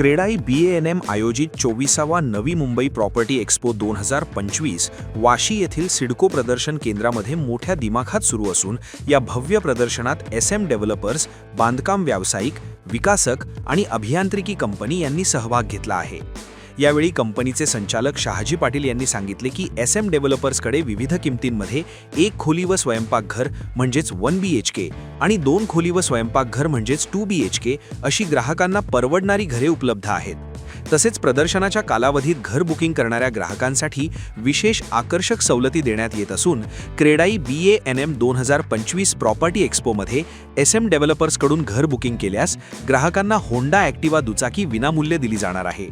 क्रेडाई बी N M आयोजित चोवीसावा Navi Mumbai property expo दोन हजार पंचवीस वाशी येथील सिडको प्रदर्शन केंद्रामध्ये मोठ्या दिमाखात सुरू असून या भव्य प्रदर्शनात एस एम डेव्हलपर्स बांधकाम व्यावसायिक विकासक आणि अभियांत्रिकी कंपनी यांनी सहभाग घेतला आहे. यावेळी कंपनीचे संचालक शहाजी पाटील यांनी सांगितले की एस एम डेव्हलपर्सकडे विविध किमतींमध्ये एक खोली व स्वयंपाकघर म्हणजेच वन बी एच के आणि दोन खोली व स्वयंपाकघर म्हणजेच टू बी एच के अशी ग्राहकांना परवडणारी घरे उपलब्ध आहेत. तसेच प्रदर्शनाच्या कालावधीत घर बुकिंग करणाऱ्या ग्राहकांसाठी विशेष आकर्षक सवलती देण्यात येत असून CREDAI B A N M दोन हजार पंचवीस प्रॉपर्टी एक्स्पोमध्ये एस एम डेव्हलपर्सकडून घर बुकिंग केल्यास ग्राहकांना होंडा ॲक्टिवा दुचाकी विनामूल्य दिली जाणार आहे.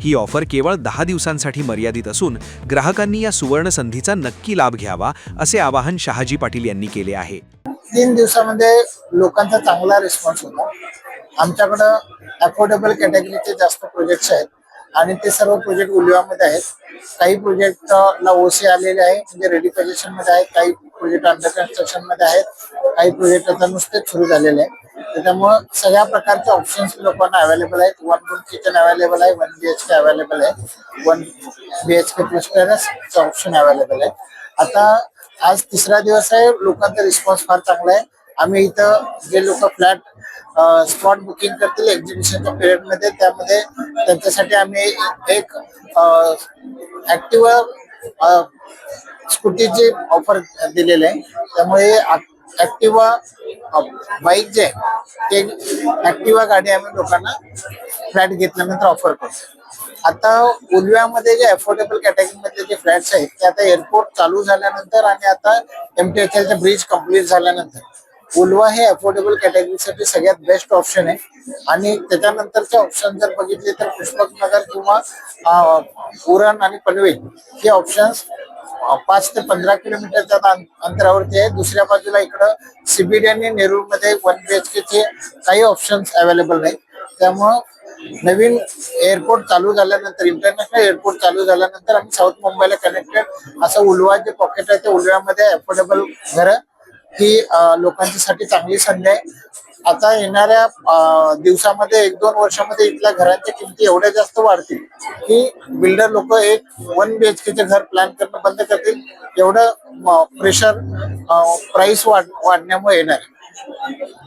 ही ऑफर केवळ दहा दिवसांसाठी मर्यादित असून ग्राहकांनी या सुवर्ण संधीचा नक्की लाभ घ्यावा असे आवाहन शहाजी पाटील यांनी केले आहे. तीन दिवसामध्ये लोकांचा चांगला रिस्पॉन्स होता. आमच्याकडं अफोर्डेबल कॅटेगरीचे जास्त प्रोजेक्ट्स आहेत. आणि ते सर्व प्रोजेक्ट उलिवामध्ये आहेत. काही प्रोजेक्ट ला ओसी आलेले आहे म्हणजे रेडी पोझिशनमध्ये आहेत. काही प्रोजेक्ट अंडर कन्स्ट्रक्शनमध्ये आहेत. काही प्रोजेक्ट आता नुसतेच सुरू झालेले आहेत. त्याच्यामुळं सगळ्या प्रकारचे ऑप्शन्स लोकांना अवेलेबल आहेत. वन रूम किचन अवेलेबल आहे one B H K available आहे. One B H K plus टेरसचं option available आहे. आता आज तिसरा दिवस आहे. लोकांचा रिस्पॉन्स फार चांगला आहे. आम्ही इथं जे लोक फ्लॅट स्पॉट बुकिंग करतील एक्झिबिशनच्या पिरियडमध्ये. त्यामध्ये त्यांच्यासाठी आम्ही एक ऍक्टिव्ह स्कूटीची ऑफर दिलेली आहे. त्यामुळे ऍक्टिवा बाईक जे आहे ते ऍक्टिवा गाडी आम्ही लोकांना फ्लॅट घेतल्यानंतर ऑफर करतो. आता उलव्यामध्ये जे अफोर्डेबल कॅटेगरीमध्ये जे फ्लॅट्स आहेत ते आता एअरपोर्ट चालू झाल्यानंतर आणि आता एम टी ब्रिज कंप्लीट झाल्यानंतर उलवा हे अफोर्डेबल कॅटेगरीसाठी सगळ्यात बेस्ट ऑप्शन आहे. आणि त्याच्यानंतरचे ऑप्शन जर बघितले तर पुष्पक नगर किंवा पुरण उरण आणि पनवेल हे ऑप्शन्स पाच ते पंधरा किलोमीटरच्या अंतरावरती आहे. दुसऱ्या बाजूला इकडं सीबीडी आणि नेरूळमध्ये वन बी एच चे काही ऑप्शन्स अवेलेबल नाही त्यामुळं नवीन एअरपोर्ट चालू झाल्यानंतर इंटरनॅशनल एअरपोर्ट चालू झाल्यानंतर आम्ही साऊथ मुंबईला कनेक्टेड असं उलवा जे पॉकेट आहे ते उलव्यामध्ये अफोर्डेबल घरं ही लोकांच्यासाठी चांगली संधी आहे. आता येणाऱ्या दिवसामध्ये एक दोन वर्षामध्ये इथल्या घरांच्या किमती एवढ्या जास्त वाढतील की बिल्डर लोक एक वन बी एच केचे घर प्लॅन करणं बंद करतील. एवढं प्रेशर प्राइस वाढ वाढण्यामुळे येणार आहे.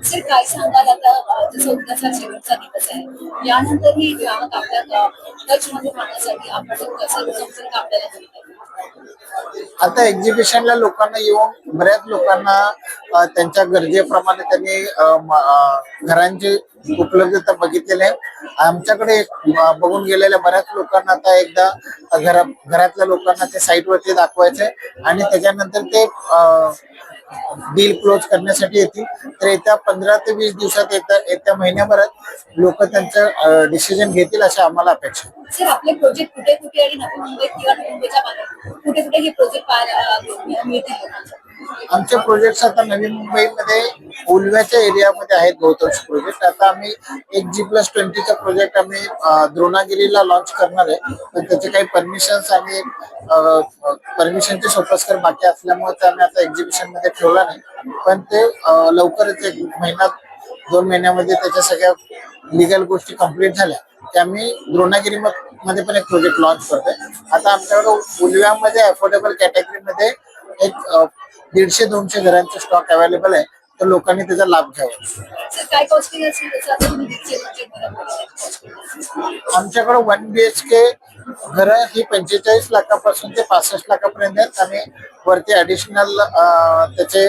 सर काय सांगाल आता जसं उद्याचा शेवटचा दिवस आहे. यानंतरही ग्राहक आपल्या राहण्यासाठी आपण संपर्क आपल्याला आता एक्झिबिशनला लोकांना येऊन बऱ्याच लोकांना त्यांच्या गरजेप्रमाणे त्यांनी घरांची उपलब्धता बघितलेली आहे. आमच्याकडे बघून गेलेल्या बऱ्याच लोकांना आता एकदा घरा घरातल्या लोकांना ते साईटवरती दाखवायचे आणि त्याच्यानंतर ते डील क्लोज करण्यासाठी येतील तर येत्या पंधरा ते वीस दिवसात येत्या येत्या महिन्याभरात लोक त्यांचं डिसिजन घेतील अशी आम्हाला अपेक्षा आहे. सर आपले प्रोजेक्ट कुठे कुठे आणि नवी मुंबईत किंवा नवी मुंबईच्या बाहेर कुठे कुठे हे प्रोजेक्ट पाहायला अ, मिळतील लोकांना आमचे प्रोजेक्ट आता नवी मुंबईमध्ये उलव्याच्या एरियामध्ये आहेत बहुतांश प्रोजेक्ट आता आम्ही एक जी प्लस ट्वेंटीचा प्रोजेक्ट आम्ही द्रोणागिरीला लॉन्च करणार आहे. पण त्याचे काही परमिशन्स आणि परमिशनचे सोपस्कर बाकी असल्यामुळे ते आम्ही आता एक्झिबिशनमध्ये ठेवला नाही. पण ते लवकरच एक महिना दोन महिन्यामध्ये त्याच्या सगळ्या लिगल गोष्टी कंप्लीट झाल्या. की आम्ही द्रोणागिरी मध्ये पण एक प्रोजेक्ट लॉन्च करतोय. आता आमच्याकडे उलव्यामध्ये अफोर्डेबल कॅटेगरीमध्ये एक दीडशे दोनशे घरांचे स्टॉक अवेलेबल आहे. तर लोकांनी त्याचा लाभ घ्यावा. काय कॉस्टिंग आमच्याकडे वन बी एच के घरं ही पंचेचाळीस लाखापासून ते पासष्ट लाखापर्यंत आहेत. आणि वरती ऍडिशनल त्याचे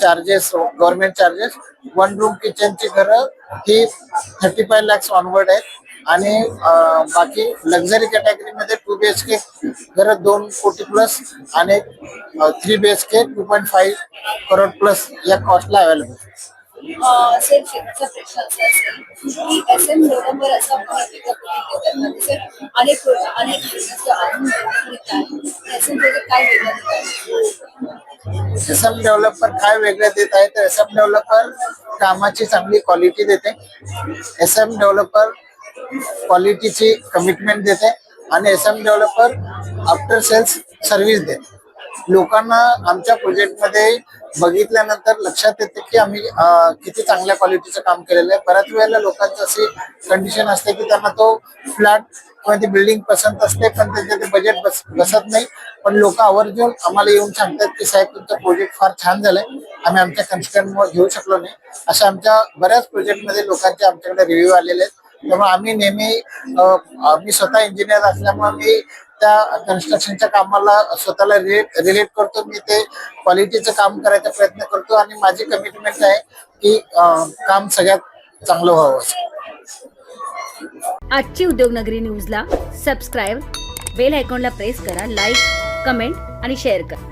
charges government charges one room किचनची घरं ही थर्टी फाय लॅक्स ऑनवर्ड आहेत. आणि बाकी लक्झरी कॅटेगरीमध्ये टू बी एच के घरं दोन कोटी प्लस आणि three B H K two point five crore plus या कॉस्टला अवेलेबल अ, सर शेवटचा प्रश्न असा असेल की एस एम डेव्हलपर काय वेगळं देतात? एस एम डेव्हलपर काय वेगळं देत आहे? तर एस एम डेव्हलपर कामाची चांगली क्वालिटी देते. एस एम डेव्हलपर क्वालिटीची कमिटमेंट देते आणि S M developer after sales service देते. लोकांना आमच्या प्रोजेक्टमध्ये बघितल्यानंतर लक्षात येते की आम्ही किती चांगल्या क्वालिटीचं काम केलेलं आहे. बऱ्याच वेळेला लोकांची अशी कंडिशन असते की त्यांना तो फ्लॅट किंवा ती बिल्डिंग पसंत असते पण त्यांचे ते बजेट बस बसत नाही. पण लोक आवर्जून आम्हाला येऊन सांगतात की साहेब तुमचा प्रोजेक्ट फार छान झालाय. आम्ही आमच्या कन्स्टंटमुळे घेऊ शकलो नाही. अशा आमच्या बऱ्याच प्रोजेक्टमध्ये लोकांचे आमच्याकडे रिव्ह्यू आलेले आहेत. त्यामुळे आम्ही नेहमी मी स्वतः इंजिनियर असल्यामुळे मी त्या कन्स्ट्रक्शनच्या कामाला स्वतःला रिलेट रिलेट करतो. मी ते क्वालिटीचं काम करायचा प्रयत्न करतो आणि माझी कमिटमेंट आहे की काम सगळ्यात चांगलं व्हावं आजची उद्योगनगरी न्यूजला सबस्क्राईब बेल आयकॉनला प्रेस करा लाईक कमेंट आणि शेअर करा.